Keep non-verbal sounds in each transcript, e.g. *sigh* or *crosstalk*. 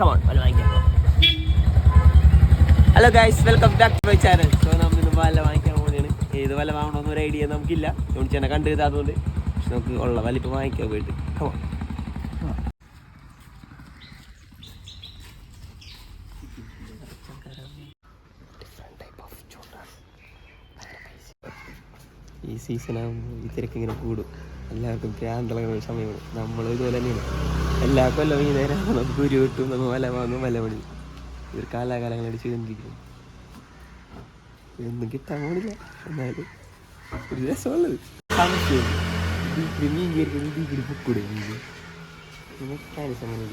Come on വല വാങ്ങിക്കാം. Hello guys welcome back to my channel so നമ്മൾ ഇന്ന് വല വാങ്ങിക്കാൻ പോവുകയാണ്. ഏത് വല വാങ്ങണമെന്ന് ഒരു ഐഡിയ നമുക്കില്ല. യോണിച്ചെന്നെ കണ്ടു ചെയ്താതുകൊണ്ട് പക്ഷെ നമുക്ക് ഉള്ള വല ഇപ്പോൾ വാങ്ങിക്കാൻ പോയിട്ട്. കമോൺ ഈ സീസണാകുമ്പോൾ ഈ തിരക്കിങ്ങനെ കൂടും. എല്ലാവർക്കും ഭ്രാന്തളകുന്ന സമയമാണ്. നമ്മളും ഇതുപോലെ തന്നെയാണ്. എല്ലാ കൊല്ലവും ഈ നേരം നമുക്ക് കുരു കിട്ടും വല വാങ്ങും വല പണി ഇവർ കാലാകാലങ്ങളായിട്ട് ചെയ്തുകൊണ്ടിരിക്കുന്നു. ഒന്നും കിട്ടാൻ പോണില്ല എന്നാലും ഒരു രസമുള്ളത്. സംശയം. മീൻ കയറി ഇതിൽ കൂടി പൊക്കൂടെ മീൻ മെക്കാനിസം അങ്ങനെ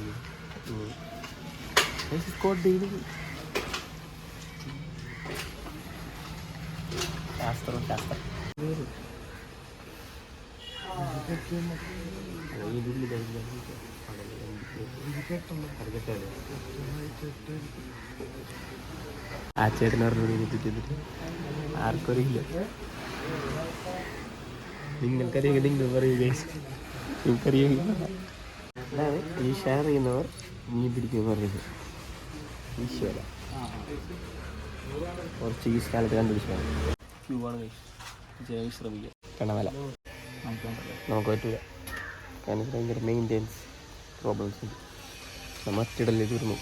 ഇരിക്കും. ശാസ്ത്രം ശാസ്ത്രം ആ ചേട്ടൻ പറഞ്ഞിട്ട് ആർക്കും അറിയില്ല നിങ്ങൾക്കറിയെങ്കിൽ നിങ്ങൾ പറയുക. അതാണ് ഈ ഷെയർ ചെയ്യുന്നവർ മീൻ പിടിക്കുമെന്ന് പറയുന്നത്. ഈശ്വര. കണ്ടുപിടിച്ചതാണ് ക്യൂ ആണ് ജയം ശ്രമിക്കുക കണവല. നമുക്ക് പറ്റൂല. കാരണം ഭയങ്കര മെയിന്റെനൻസ് പ്രോബ്ലംസ് ഉണ്ട്. നമ്മൾ തീർന്നു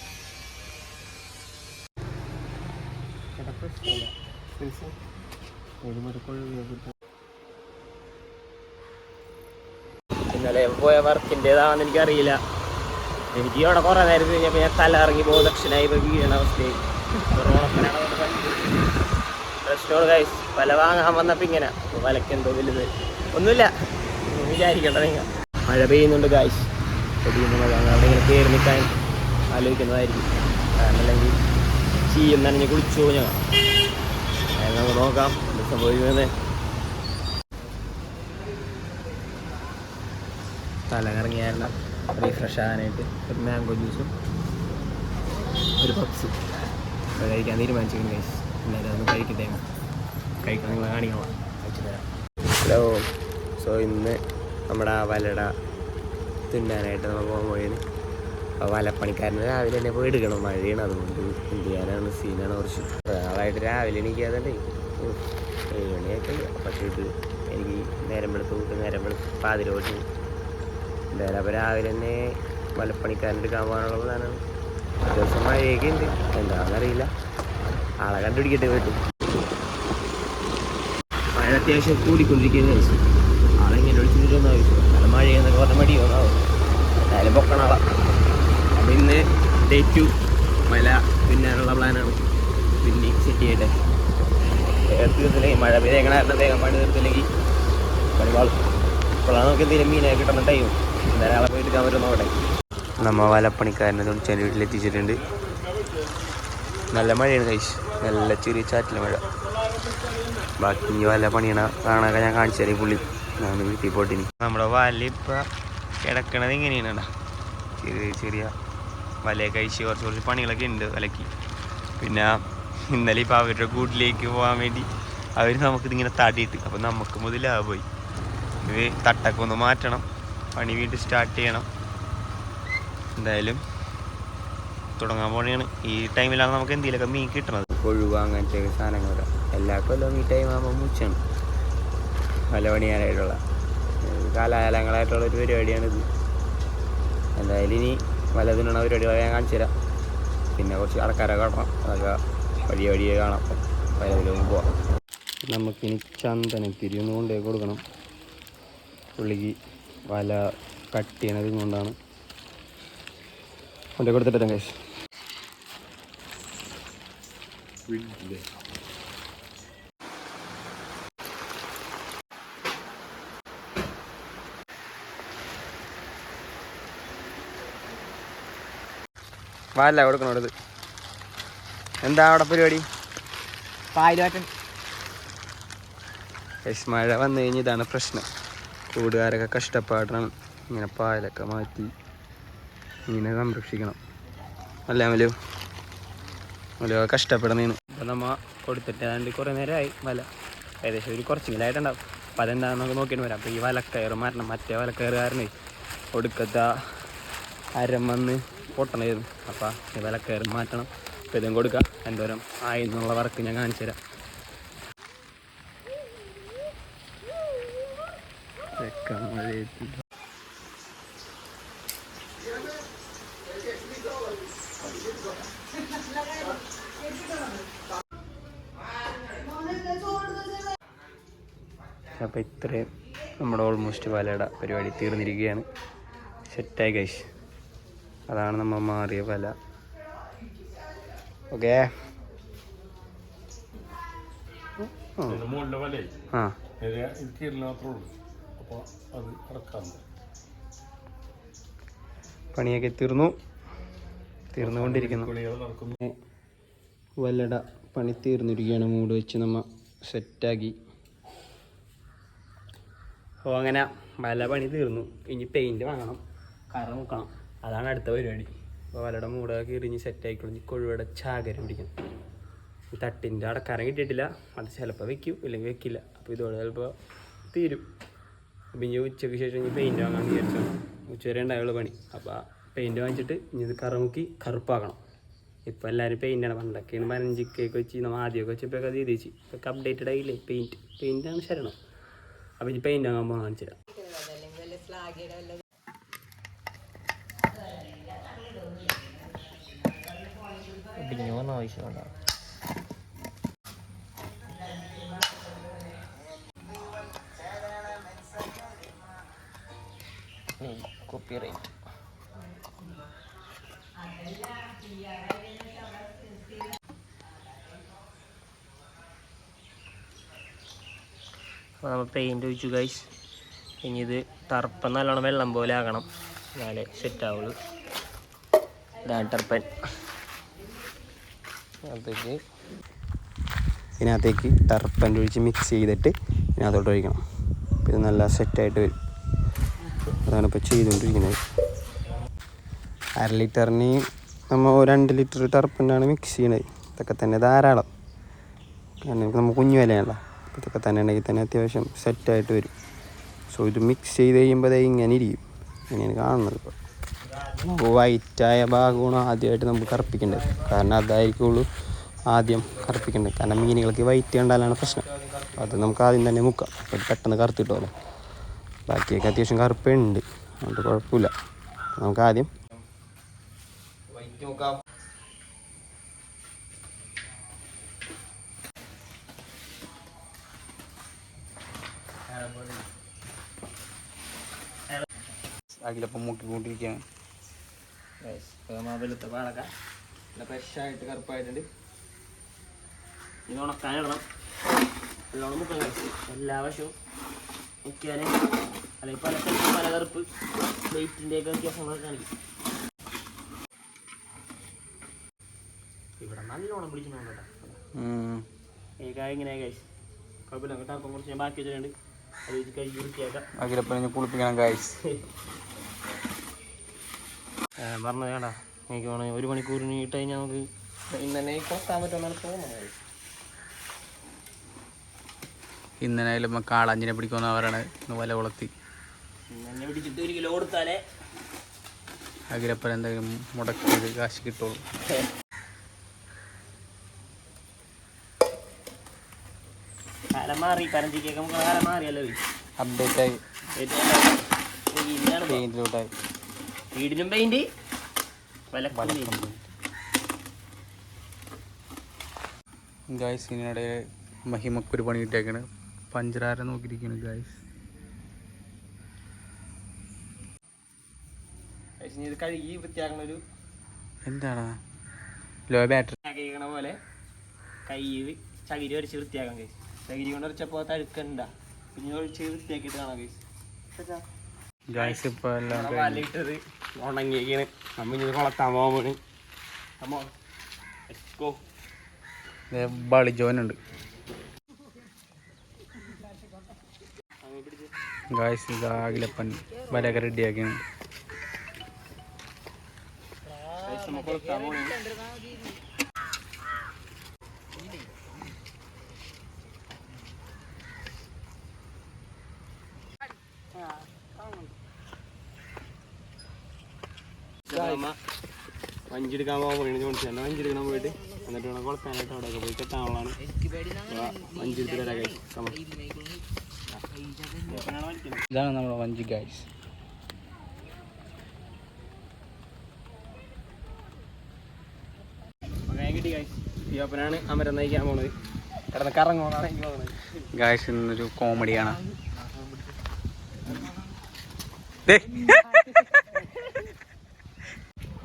ഇന്നലെ പോയ വർക്കിന്റെതാണെന്ന് എനിക്കറിയില്ല. എനിക്ക് അവിടെ കുറേ നേരം കഴിഞ്ഞപ്പോൾ ഞാൻ തല ഇറങ്ങി പോകും. ദക്ഷിണായി വീഴണ അവസ്ഥയായി. പ്രശ്നമാണ് കൈസ് വല വാങ്ങാൻ വന്നപ്പോൾ ഇങ്ങനെ. വലക്കെന്തോ വലുത്. ഒന്നുമില്ല. ഒന്നും വിചാരിക്കണ്ട നിങ്ങൾ. മഴ പെയ്യുന്നുണ്ട് ഗായ്സ് പെയ്യുന്ന അങ്ങനെ അവിടെ ഇങ്ങനെ കയറി നിൽക്കാൻ ആലോചിക്കുന്നതായിരിക്കും. കാരണം അല്ലെങ്കിൽ ചീയും നനഞ്ഞ് കുളിച്ചു ഞാൻ നമുക്ക് നോക്കാം എന്ത് സംഭവിക്കുന്നത്. തല കറങ്ങിയായിരുന്നു റീഫ്രഷ് ആകാനായിട്ട് ഒരു മാംഗോ ജ്യൂസും ഒരു പപ്സും അപ്പോൾ കഴിക്കാൻ തീരുമാനിച്ചിരുന്നു ഗൈസ് എന്നാലും അതൊന്ന് കഴിക്കട്ടെ കഴിക്കാൻ നിങ്ങളെ കാണിക്കണം. അയച്ചു തരാം. ഹലോ സോ ഇന്ന് നമ്മുടെ വലട തിന്നാനായിട്ട് നമ്മൾ പോകാൻ പോയത്. അപ്പോൾ വലപ്പണിക്കാരന് രാവിലെ തന്നെ പോയി എടുക്കണം. മഴയാണ്. അതുകൊണ്ട് എന്ത് ചെയ്യാനാണ് സീനാണ് കുറച്ച്. അതായത് രാവിലെ എനിക്കാതെ ഏഴ് മണിയൊക്കെ പക്ഷേ ഇത് എനിക്ക് നേരം വെളുത്ത് കൂട്ട് നേരം വെളുത്ത് പാതിരോട്ട്. എന്തായാലും അപ്പോൾ രാവിലെ തന്നെ വലപ്പണിക്കാരന്റെ എടുക്കാൻ പോകാനുള്ള പ്ലാനാണ് ദിവസം മഴയൊക്കെ ഉണ്ട്. എന്താണെന്നറിയില്ല ആളെ കണ്ടുപിടിക്കട്ടെ വീട്ടിൽ മഴ അത്യാവശ്യം കൂടിക്കൊണ്ടിരിക്കുന്ന ആളെങ്ങനെ ഒഴിച്ചിട്ടൊന്നും ആവശ്യം നല്ല മഴയെന്നൊക്കെ പറഞ്ഞ മടിയോന്നാവും എന്തായാലും പൊക്കണാളാ അപ്പം ഇന്ന് ഡേ ടു മല പിന്നാനുള്ള പ്ലാനാണ് പിന്നെ സെറ്റ് ചെയ്യട്ടെ തീർത്തില്ലെങ്കിൽ മഴ പെയ്തേക്കണ കാരണം വേഗം പണി തീർത്തില്ലെങ്കിൽ പണി വാളും ഇപ്പോഴാണ് നമുക്ക് എന്തെങ്കിലും മീനായി കിട്ടുന്ന ടൈം എന്തായാലും ആളെ പോയിട്ട് കവർ നോക്കട്ടെ. നമ്മ വലപ്പണിക്കാരനെ തുണിച്ചാൻ വീട്ടിലെത്തിച്ചിട്ടുണ്ട്. നല്ല മഴയാണ് കഴിച്ച് നല്ല ചെറിയ ചാറ്റിലെ മഴ. ബാക്കി ഇനി വല്ല പണിയണ കാണാൻ ഞാൻ കാണിച്ചു തരാം പുള്ളി. ഞാൻ വീട്ടിൽ പോട്ടിനി നമ്മുടെ വല ഇപ്പം കിടക്കണത് ഇങ്ങനെയാണ് ചെറിയ ചെറിയ വല കഴിച്ച് കുറച്ച് കുറച്ച് പണികളൊക്കെ ഉണ്ട് വലക്ക്. പിന്നെ ഇന്നലെ ഇപ്പം അവരുടെ കൂട്ടിലേക്ക് പോകാൻ വേണ്ടി അവർ നമുക്കിതിങ്ങനെ തടിയിട്ട്. അപ്പോൾ നമുക്ക് മുതലാ പോയി. ഇത് തട്ടൊക്കെ ഒന്ന് മാറ്റണം. പണി വീണ്ടും സ്റ്റാർട്ട് ചെയ്യണം. എന്തായാലും തുടങ്ങാൻ പോണെയാണ് ഈ ടൈമിലാണ് നമുക്ക് എന്തെങ്കിലുമൊക്കെ മീൻ കിട്ടണത്. കൊഴുവ അങ്ങനത്തെ സാധനങ്ങളൊക്കെ. എല്ലാ കൊല്ലവും ഈ ടൈം ആകുമ്പോൾ മുച്ചാണ്. പണിയാനായിട്ടുള്ള. ഏഹ് കാലാകാലങ്ങളായിട്ടുള്ള ഒരു പരിപാടിയാണിത് എന്തായാലും ഇനി വലതിനുള്ള പരിപാടി ഞാൻ കാണിച്ചു തരാം. പിന്നെ കുറച്ച് ആൾക്കാരെ കാണണം. അതൊക്കെ വഴിയെ വഴിയെ കാണാം. വലതിലും പോവാം. നമുക്കിനി ചന്ദനം ഒന്ന് കൊണ്ടുപോയി കൊടുക്കണം. പുള്ളിക്ക് വല കട്ട് ചെയ്യണത് കൊണ്ടാണ്. കൊണ്ടുപോയി കൊടുത്തിട്ടേ കേസ് വല കൊടുക്കണോടത് എന്താ അവിടെ പരിപാടി? മഴ വന്നു കഴിഞ്ഞ് ഇതാണ് പ്രശ്നം. കൂടുകാരൊക്കെ കഷ്ടപ്പാടാണ് ഇങ്ങനെ പായലൊക്കെ മാറ്റി ഇങ്ങനെ സംരക്ഷിക്കണം. അല്ല മലു മലു കഷ്ടപ്പെടുന്നതിന് അപ്പം നമ്മ കൊടുത്തിട്ട് ഏതാണ്ട് കുറേ നേരമായി വല. ഏകദേശം ഒരു കുറച്ചെങ്കിലായിട്ടുണ്ടാവും അപ്പം അതെന്താണെന്ന് നമുക്ക് നോക്കിയിട്ട് വരാം. അപ്പോൾ ഈ വലക്കയറ് മാറ്റണം മറ്റേ വലക്കയറ് കാരണേ ഒടുക്കത്തെ അരം വന്ന് പൊട്ടണമായിരുന്നു അപ്പോൾ ഈ വില കയറി മാറ്റണം. അപ്പോൾ ഇതും കൊടുക്കുക എന്തോരം ആയി എന്നുള്ള വർക്ക് ഞാൻ കാണിച്ചു തരാം. അപ്പോൾ ഇത്രയും നമ്മുടെ ഓൾമോസ്റ്റ് വലയുടെ പരിപാടി തീർന്നിരിക്കുകയാണ്. സെറ്റായി കഴിച്ച് അതാണ് നമ്മൾ മാറിയ വില. ഓക്കെ ആ. പണിയൊക്കെ തീർന്നു. തീർന്നുകൊണ്ടിരിക്കുന്നു. വല്ലട പണി തീർന്നിരിക്കുകയാണ്. മൂട് വെച്ച് നമ്മ സെറ്റാക്കി. അപ്പോൾ അങ്ങനെ വല പണി തീർന്നു. ഇനി പെയിന്റ് വാങ്ങണം. കറ മുക്കണം. അതാണ് അടുത്ത പരിപാടി. അപ്പോൾ വലയുടെ മൂടൊക്കെ ഇറിഞ്ഞ് സെറ്റ് ആയിക്കോളും. കൊഴുവയുടെ ചാകരം ഈ തട്ടിന്റെ അടക്കാരം കിട്ടിയിട്ടില്ല. അത് ചിലപ്പോൾ വെക്കും ഇല്ലെങ്കിൽ വെക്കില്ല. അപ്പോൾ ഇതോടെ ചിലപ്പോൾ തീരും. അപ്പം ഇനി ഉച്ചയ്ക്ക് ശേഷം ഇനി പെയിന്റ് വാങ്ങാൻ വിചാരിച്ചാണ് ഉച്ചവരെ ഉണ്ടായുള്ള പണി. അപ്പോൾ പെയിന്റ് വാങ്ങിച്ചിട്ട് ഇനി ഇത് കറമുക്കി കറുപ്പാക്കണം. ഇപ്പോൾ എല്ലാവരും പെയിന്റാണ് പണ്ടൊക്കെയാണ് പനഞ്ചിക്കൊക്കെ വെച്ച് നമ്മൾ ആദ്യമൊക്കെ വെച്ചപ്പോൾ അത് ചെയ്തേച്ച് ഇതൊക്കെ അപ്ഡേറ്റഡ് ആയില്ലേ? പെയിന്റ് പെയിന്റാണ് ശരണം. അപ്പോൾ ഇനി പെയിന്റ് വാങ്ങാൻ പോകാൻ കാണിച്ചു തരാം ഇടിഞ്ഞോന്ന് ആവശ്യമുണ്ടാവും കോപ്പി റൈറ്റ് അപ്പോൾ നമ്മൾ പെയിന്റ് ഒഴിച്ചു ഗൈസ് ഇനി ഇത് ടർപ്പൻ നല്ലോണം വെള്ളം പോലെ ആകണം. എന്നാലേ സെറ്റ് ആവുള്ളൂ. ഇതാണ് ടർപ്പൻ അതൊക്കെ ഇതിനകത്തേക്ക് ടർപ്പന്റെ ഒഴിച്ച് മിക്സ് ചെയ്തിട്ട് ഇതിനകത്തോട്ട് ഒഴിക്കണം. അപ്പോൾ ഇത് നല്ല സെറ്റായിട്ട് വരും. അതാണ് ഇപ്പോൾ ചെയ്തുകൊണ്ടിരിക്കുന്നത്. അര ലിറ്ററിന് നമ്മൾ രണ്ട് ലിറ്റർ ടർപ്പന്റാണ് മിക്സ് ചെയ്യണത്. ഇതൊക്കെ തന്നെ ധാരാളം. കാരണം നമുക്ക് കുഞ്ഞു വിലയാണല്ലോ. ഇതൊക്കെ തന്നെ ഉണ്ടെങ്കിൽ തന്നെ അത്യാവശ്യം സെറ്റായിട്ട് വരും. സോ ഇത് മിക്സ് ചെയ്ത് കഴിയുമ്പോൾ ദേ ഇങ്ങനെ ഇരിക്കും. ഇങ്ങനെയാണ് കാണുന്നത് ഇപ്പോൾ വൈറ്റായ ഭാഗമാണ് ആദ്യമായിട്ട് നമുക്ക് കറുപ്പിക്കേണ്ടത്. കാരണം അതായിരിക്കുള്ളൂ ആദ്യം കറുപ്പിക്കേണ്ടത്. കാരണം മീനുകൾക്ക് വൈറ്റ് കണ്ടാലാണ് പ്രശ്നം. അത് നമുക്ക് ആദ്യം തന്നെ മുക്കാം. പെട്ടെന്ന് കറുത്ത് ബാക്കിയൊക്കെ അത്യാവശ്യം കറുപ്പുണ്ട്. അതുകൊണ്ട് കുഴപ്പമില്ല. നമുക്ക് ആദ്യം വൈറ്റ് നോക്കാം. അഖിലപ്പം വെളുത്ത പാടക്ക നല്ല ഫ്രഷായിട്ട് കറുപ്പായിട്ടുണ്ട്. ഇത് ഉണക്കാനിടണം നല്ലോണം മുക്കാൻ കഴിച്ചു എല്ലാ വശവും മുക്കിയാലേ അല്ലെങ്കിൽ പല സ്ഥലത്തും പല കറുപ്പ് വെയിറ്റിന്റെയൊക്കെ വ്യത്യാസങ്ങളൊക്കെ കാണിക്കും. ഇവിടെ നല്ലോണം പിടിക്കുന്നുണ്ട് കേട്ടോ. ഏകായ ഇങ്ങനെ കഴിച്ചു കുഴപ്പമില്ല അങ്ങോട്ട് അപ്പം കുറച്ച് ഞാൻ ബാക്കി വെച്ചിട്ടുണ്ട്. അത് കഴിഞ്ഞ് വൃത്തിയാക്കാം. കുളിപ്പിക്കണം ഗായ്സ് *laughs* പറഞ്ഞത് കേടാ എനിക്ക് വേണമെങ്കിൽ ഒരു മണിക്കൂറിന് ഇട്ട് കഴിഞ്ഞാൽ നമുക്ക് ഇന്നലെ കൊത്താൻ പറ്റുമെന്നാണ് തോന്നുന്നത്. ഇന്നനായാലും കാളഞ്ഞിനെ പിടിക്കുമെന്ന് പറയണത് ഇന്ന് വല കൊളത്തി. ഇന്ന് തന്നെ പിടിച്ചിട്ട് ഒരു കിലോ കൊടുത്താലേ. അഖിലപ്പൻ എന്തെങ്കിലും മുടക്കിയത് കാശ് കിട്ടുള്ളൂ. കാലം മാറി പരഞ്ചിക്കൊക്കെ നമുക്ക് കാലം മാറിയല്ലോ അപ്ഡേറ്റ് ആയി. വീടിനും പെയിന്റ് ഗായ്സ് ഗായ്സ് ഇതിനിടെ മഹിമക്കൊരു പണി കിട്ടിയേക്കാണ്. പഞ്ചറാര നോക്കിയിരിക്കുന്നു ഗായ്സ് ഇത് കഴുകി വൃത്തിയാക്കണ ഒരു എന്താണ് ലോ ബാറ്ററി കഴിക്കണ പോലെ കൈ ചകിരി ഒരച്ച് വൃത്തിയാക്കാം കഴിച്ചു ചകിരി കൊണ്ട് ഒരച്ചപ്പോൾ തഴുക്കണ്ട പിന്നെ ഒഴിച്ച് വൃത്തിയാക്കിയിട്ട് കാണാം കഴിച്ചു ഗായ്സ് ഇപ്പൊ എല്ലാം വലയിട്ടത് ഉണങ്ങിയേക്കാണ് നമ്മ ഇനി കൊളത്താൻ പോകാൻ അമ്മോ ഗോ ബളി ജോനുണ്ട്. ഗായ്സ് വലയൊക്കെ റെഡിയാക്കിയാണ്. നമുക്ക് കൊളത്താൻ പോകണേ വഞ്ചെടുക്കാൻ പോകാൻ പോയി ജോൺസൺ വഞ്ചി വഞ്ചെടുക്കണം പോയിട്ട് എന്നിട്ട് വേണം കുളക്കാനായിട്ട് അവിടെയൊക്കെ പോയി. guys. Come on. ഇതാണ് നമ്മുടെ വഞ്ചി ഗൈസ് ാണ് അമരം നയിക്കാൻ പോണത്. കിടന്ന് കറങ്ങോണാണ് എനിക്ക് പോകുന്നത് ഗൈസ് ഇന്നൊരു കോമഡിയാണ് അഖിലപ്പം കയറി ഗൈസ് ഇതപ്പം ഇതടഞ്ഞിന്ന് വീഴുന്ന് ഞാൻ അവിടെ ഞാൻ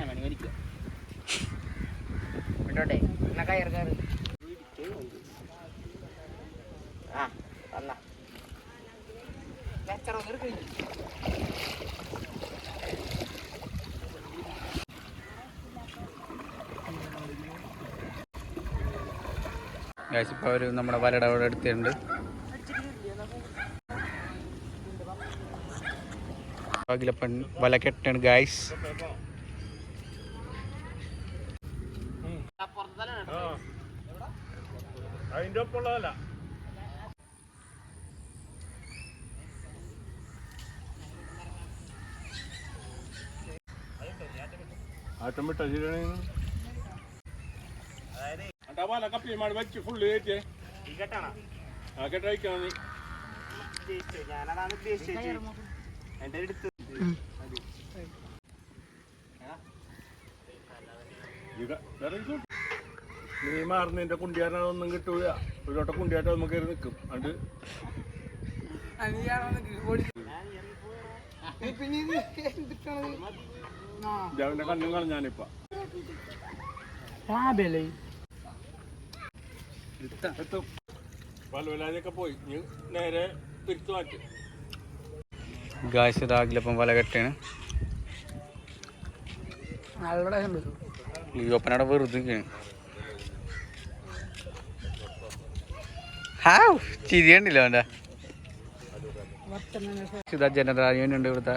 വേണമെങ്കിൽ വലിക്കാം വിട്ടോട്ടെ എന്നാ കയറ് കയറ് ആ ഇപ്പോൾ അവർ നമ്മുടെ വലയുടെ അവിടെ എടുത്തിട്ടുണ്ട്. അഖിലപ്പൻ വല കെട്ടാണ് ഗൈസ് അതിന്റെ ഒപ്പം ഉള്ളതല്ല ആറ്റം വിട്ട ശരിയാണ് അണ്ടാ പാല കപ്പി മാടി വെച്ച് ഫുള്ള് കയറ്റേ ആ കെട്ടയക്കാം നീ ഞാനതാണ് ഉദ്ദേശിച്ചത് എന്റെ അടുത്ത് ಮಾಡಿ ಬಚ್ಚಿ ಫುಲ್ കിട്ടും. നീ മാറുന്നതിന്റെ കുണ്ടിയാനൊന്നും കിട്ടൂല ഒരു വട്ടം കുണ്ടിയായിട്ട് നമുക്ക് കയറി നിൽക്കും അത് അവന്റെ കണ്ണും കളഞ്ഞാനിപ്പ എത്തും പോയി നേരെ തിരിച്ചു മാറ്റി ഗായ്സ് ഇത് അഖിലപ്പം വല കെട്ടാണ് വെറുതെ നിൽക്കുകയാണ്. ഹാവ് ചിരി കണ്ടില്ല അവന്റെ ഇതാ ഇവിടുത്തെ.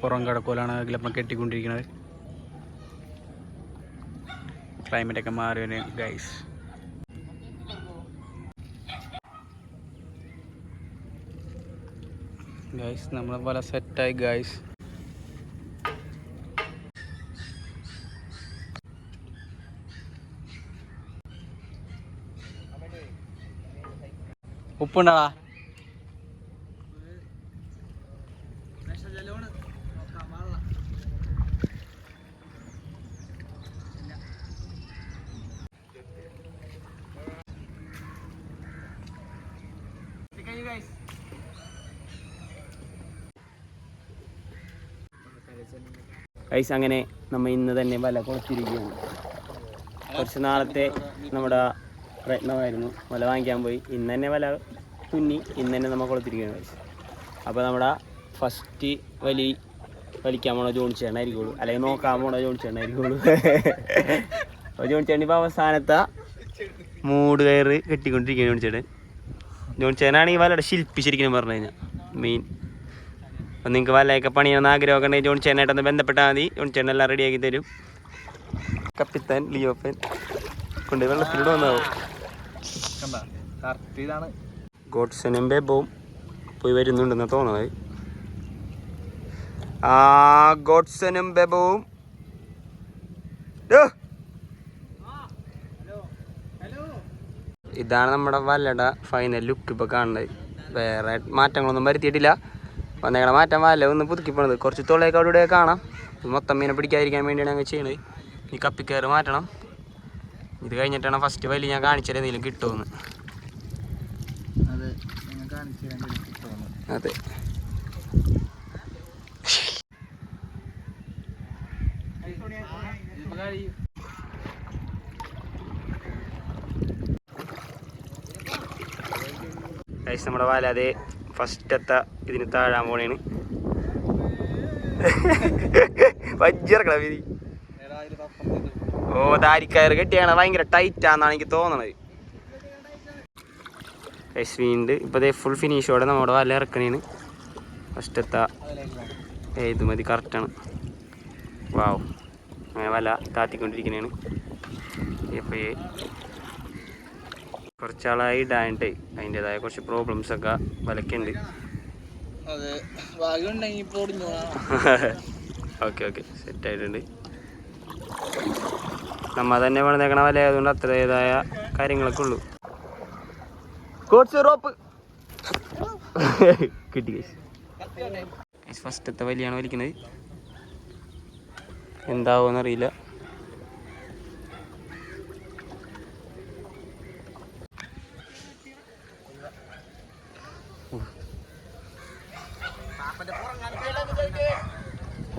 പുറം കടക്കോലാണ് ഗ്ലപ്പം കെട്ടിക്കൊണ്ടിരിക്കുന്നത് ക്ലൈമറ്റ് ഒക്കെ മാറി ഗൈസ് ഗൈസ് നമ്മളെ പല സെറ്റായി ഗൈസ് ഉപ്പുണ്ടാടാ ഗൈസ് അങ്ങനെ നമ്മൾ ഇന്ന് തന്നെ വല കൊടുത്തിരിക്കുകയാണ് കുറച്ച് നാളത്തെ നമ്മുടെ പ്രയത്നമായിരുന്നു. വല വാങ്ങിക്കാൻ പോയി. ഇന്ന് തന്നെ വല തുന്നി ഇന്ന് തന്നെ നമ്മൾ കൊടുത്തിരിക്കുകയാണ് ഐസ് അപ്പോൾ നമ്മുടെ ഫസ്റ്റ് വലി വലിക്കാൻ പോണോ ജോൺ ചേട്ടനായിരിക്കുള്ളൂ അല്ലെങ്കിൽ നോക്കാൻ പോണോ ജോൺ ചേട്ടനായിരിക്കുള്ളൂ അപ്പോൾ ജോൺ ചേട്ടൻ ഇപ്പോൾ അവസാനത്തെ മൂട് കയറ് കെട്ടിക്കൊണ്ടിരിക്കുകയാണ് ജോൺ ചേട്ടൻ. ജോൺ ചേട്ടനാണ് ഈ വലയുടെ ശില്പി പറഞ്ഞു കഴിഞ്ഞാൽ മെയിൻ അപ്പം നിങ്ങൾക്ക് വലയൊക്കെ പണിയണമെന്ന് ആഗ്രഹമൊക്കെ ഉണ്ടെങ്കിൽ ജോൺ ചേട്ടനായിട്ടൊന്ന് ബന്ധപ്പെട്ടാൽ മതി. ജോൺ ചേട്ടൻ എല്ലാം റെഡിയാക്കി തരും. കപ്പിത്താൻ ലിയോപ്പൻ കൊണ്ട് വെള്ളത്തിലൂടെ വന്നാവും ഗോഡ്സനും ബേബവും പോയി വരുന്നുണ്ടെന്ന് തോന്നുന്നത് ആ ഗോഡ്സനും ബേബവും. ഇതാണ് നമ്മുടെ വല്ലട ഫൈനൽ ലുക്ക് ഇപ്പോൾ കാണുന്നത്. വേറെ മാറ്റങ്ങളൊന്നും വരുത്തിയിട്ടില്ല. വന്നേക്കണ മാറ്റം വല്ല ഒന്ന് പുതുക്കി പോണത്. കുറച്ച് തൊള്ളേക്ക് അവിടെ കാണാം. മൊത്തം മീനെ പിടിക്കാതിരിക്കാൻ വേണ്ടിയാണ് അങ്ങ് ചെയ്യണത്. ഇനി കപ്പിക്കയറ് മാറ്റണം. ഇത് കഴിഞ്ഞിട്ടാണ് ഫസ്റ്റ് വലി ഞാൻ കാണിച്ചാൽ എന്തെങ്കിലും കിട്ടുമെന്ന് അതെ. നമ്മുടെ വാല അതേ ഫസ്റ്റത്തെ ഇതിന് താഴാൻ പോണേണ് വജ്ജിറക്കണം ഓ ദാരിക്കയറ് കെട്ടിയാണ്. ഭയങ്കര ടൈറ്റാന്നാണ് എനിക്ക് തോന്നണത്. ഗൈസ് ഇപ്പൊ ദേ ഫുൾ ഫിനിഷോടെ നമ്മുടെ വല ഇറക്കണേന് ഫസ്റ്റത്തെ ഏത് മതി കറക്റ്റാണ് വാവ് അങ്ങനെ വല താത്തിക്കൊണ്ടിരിക്കുന്നതാണ് ഇപ്പോൾ കുറച്ചാളായി ഡാൻഡ് അതിന്റെതായ കുറച്ച് പ്രോബ്ലംസ് ഒക്കെ വലക്കുണ്ട്. ഓക്കെ ഓക്കെ സെറ്റ് ആയിട്ടുണ്ട്. നമ്മ തന്നെ പണിതേക്കണ വല ആയതുകൊണ്ട് അത്രേതായ കാര്യങ്ങളൊക്കെ ഉള്ളൂ. റോപ്പ് *laughs* കിട്ടി ഫസ്റ്റത്തെ വലിയാണ് വലിക്കുന്നത് എന്താവുമെന്ന്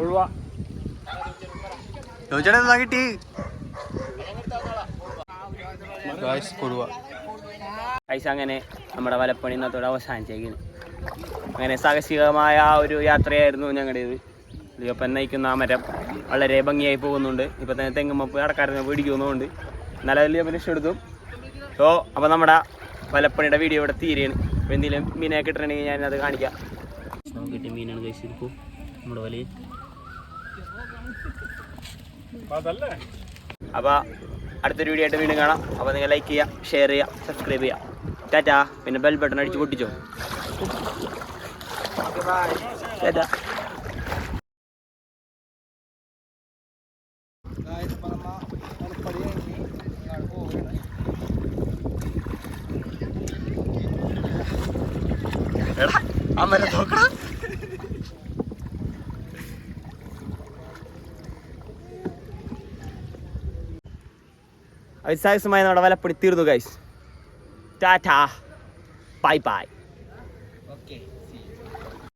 അറിയില്ല കിട്ടി? ഐസ് അങ്ങനെ നമ്മുടെ വലപ്പണി ഇന്നത്തോടെ അവസാനിച്ചേക്കുന്നു അങ്ങനെ സാഹസികമായ ആ ഒരു യാത്രയായിരുന്നു ഞങ്ങളുടേത്. ലിയോപ്പൻ നയിക്കുന്ന ആ മരം വളരെ ഭംഗിയായി പോകുന്നുണ്ട്. ഇപ്പം തന്നെ തെങ്ങുമ്പ് അടക്കാരനെ പിടിക്കുന്നുണ്ട് നല്ല വലിയ രക്ഷപ്പെടുത്തും സോ അപ്പോൾ നമ്മുടെ വലപ്പണിയുടെ വീഡിയോ ഇവിടെ തീരെയാണ് അപ്പോൾ എന്തെങ്കിലും മീനെ കിട്ടണമെങ്കിൽ ഞാനത് അത് കാണിക്കാം കിട്ടിയ മീനാണ് കഴിച്ചിരിക്കും നമ്മുടെ വലിയ അപ്പോൾ അടുത്തൊരു വീഡിയോ ആയിട്ട് വീണ്ടും കാണാം. അപ്പോൾ നിങ്ങൾ ലൈക്ക് ചെയ്യുക ഷെയർ ചെയ്യുക സബ്സ്ക്രൈബ് ചെയ്യുക ടാറ്റാ. പിന്നെ ബെൽ ബട്ടൺ അടിച്ച് പൊട്ടിച്ചോ. ടാറ്റാ. അമ്മ നോക്കണം അതിസാഹസമായി നമ്മുടെ വലപ്പണി ഗൈസ് ടാറ്റാ ബൈ ബൈ